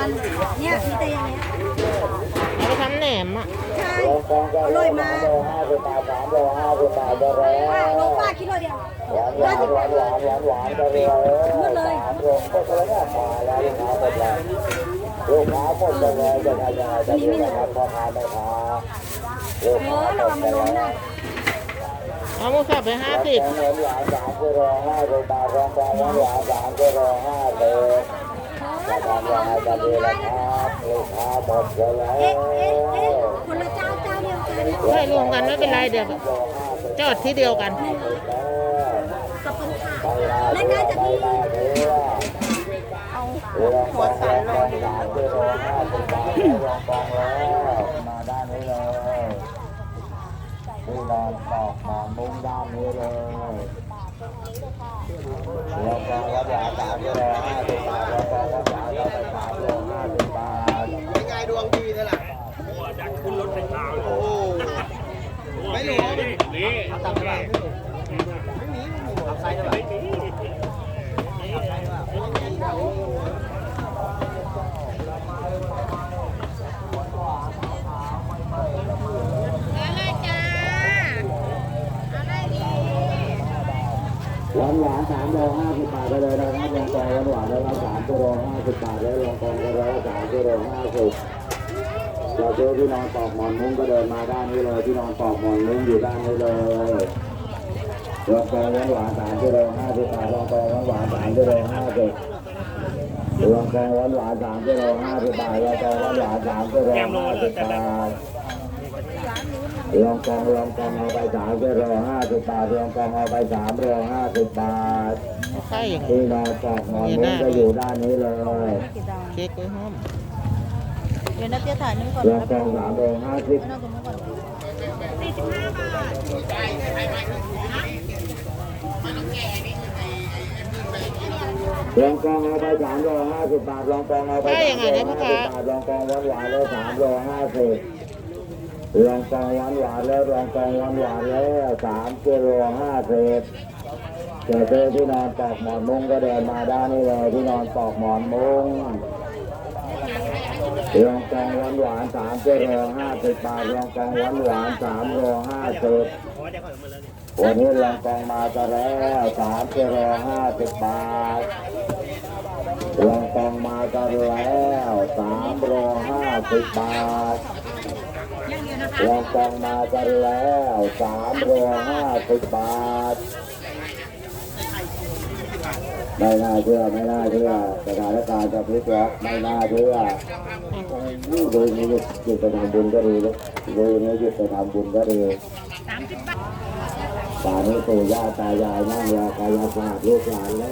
มัน เนี่ยมีแต่อย่างเงี้ยเอาไปทำแหนมอะใช่อร่อยมากห้าสิบบาทสามโลห้าสิบบาทจะแล้ป้าคิดโลเดียวหวานหวานหวานหวานหวานหวานเลยหมดเลยสามโลก็เลยเนี่ยมาแล้วลูกค้าหมดแล้วลูกค้าหมดจะเลยจะทำยังไงจะมีนะครับพ่อค้าแม่ค้าลูกเอค้าอระวังมันล้มนะเอาหมูสับไปห้าสิบหวาสามกิโลห้าสิบบาทรองกองหวานหวานสามกิโลห้าสิบ ทำยังไงจะดีล่ะครับลูกค้าหมดแล้วเอ๊ะเอ๊ะเอ๊ะคนละเจ้าเจ้าเดียวกันใช่รวมกันไม่เป็นไรเดี๋ยวจอดที่เดียวกันกับคนขานั่นน่าจะพี่เอาหัวสันลงสามกิโลห้าสิบบาทรองกองแล้วมาด้านนี้เลยที่นอนตอกหมอนมุ้งด้านนี้เลยรองกองวัดหวานสามกิโลห้าสิบบาทรองก ไฟฟ้าโอ้ไม่รู้นี่เอาตังค์เท่าไหร่ไม่มีไม่มีเอาไซส์เท่าไหร่หวานหวานสามโลห้าสิบบาทไปเลยนะครับรองกองหวานหวานแล้วสามกิโลห้าสิบบาทแล้วรองกองก็แล้วสามกิโลห้าสิบ เราเจอที่นอนปอกหมอนมุ้งก็เดินมาด้านนี้เลยที่นอนปอกหมอนมุ้งอยู่ด้านนี้เลยรองกองหวานหวานสามกิโลห้าสิบบาทรองกองหวานหวานสามกิโลห้าสิบรองกองหวานหวานสามกิโลห้าสิบบาทรองกองหวานหวานสามกิโลห้าสิบบาทลองกองลองกองเอาไปสามกิโลห้าสิบบาทลองกองเอาไปสามโลห้าสิบบาทเอาไข่อย่างที่นอนปอกหมอนมุ้งก็อยู่ด้านนี้เลยเค้กไว้ห้อมเดี๋ยวนัดเตี้ยถ่ายนึงก่อนลองกองสามโลห้าสิบนั่งตรงนู้นก่อนลองกองเอาไปสามโลห้าสิบบาทลองกองเอาไปสามโลห้าสิบบาทลองกองหวานหวานแล้วสามโลห้าสิบลองกองหวานหวานแล้วลองกองหวานหวานแล้วสามกิโลห้าสิบเจอเจอที่นอนปอกหมอนมุ้งก็เดินมาด้านนี้เลยที่นอนปอกหมอนมุ้ง รองกองหวานหวานสามกิโลห้าสิบบาทรองกองหวานหวานสามโลห้าสิบวันนี้รองกองมาจะแล้วสามกิโลห้าสิบบาทรองกองมาจะแล้วสามโลห้าสิบบาทรองกองมาจะแล้วสามโลห้าสิบบาท ไม่น่าเชื่อไม่น่าเชื่อสถานการณ์จะพลิกล็อกไม่น่าเชื่อดูนี่หยุดหยุดไปทำบุญก็ดีลูกดูนี่หยุดไปทำบุญก็ดีป่านนี้ปู่ย่าตายายนั่งยากายศาสตร์ลูกหลานแล้ว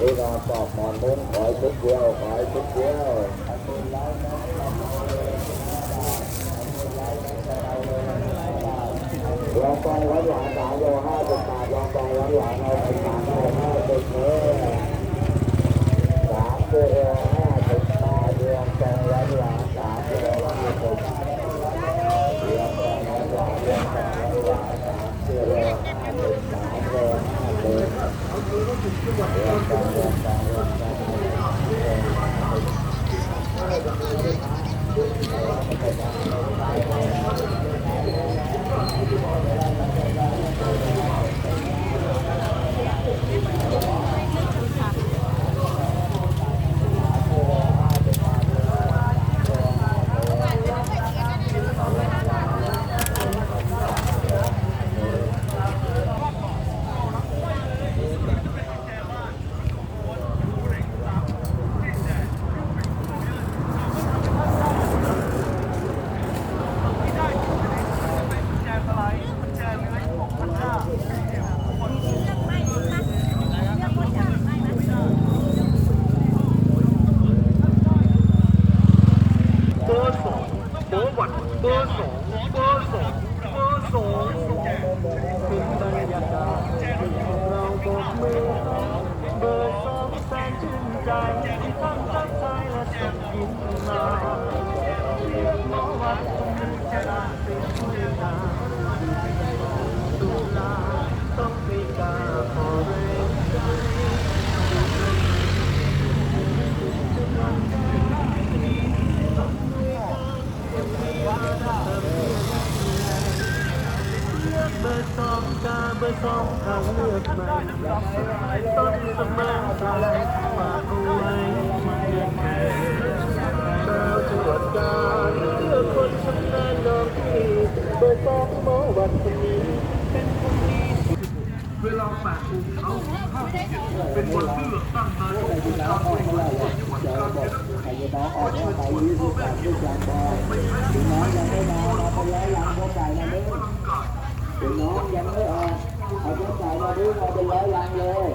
นี่นอนปอกหมอนมุ้งขอยชุดเดียวขอยชุดเดียว ลองกองวันหวานสามโลห้าสิบบาทลองกองวันหวานเอาไปสามโลห้าสิบเมตรสามโลห้าสิบบาทเรียงกองหวานหวานสามกิโลห้าสิบเรียงกองหวานหวานเรียงกองหวานหวานสามกิโลห้าสิบสามโลห้าสิบเรียงกองเรียงกองเรียงกองเรียงกอง เบอร์สองเบอร์วันเบอร์สองเบอร์สองเบอร์สองถึงบรรยากาศเราบอกมือเบอร์สองแสนชื่นใจทั้งทักทายและส่งยิ้มมาเรียกหมอวัดจะลาเป็นผู้นาตุลาต้องมีกาขอเรงใจ อ สองทางเลือกใหม่ต้นสมัครใจฝากเอาไว้เพียงชาวจังหวัดกาญเลือกคนชำนาญน้องพี่เบอร์สองหมอวันนี้เป็นคนดีเวลาแปดโมงเช้าห้าสิบเจ็ดเป็นวันเลือกตั้งนายกองค์การบริหารส่วนจังหวัดกาญจนบุรีขอเชิญชวนพ่อแม่พี่น้องไปใช้สิทธิ์เลือกตั้งพลังกายน้องยังไม่ออก เอาเจ้าสายมาดูมาเป็นร้อยลังเลย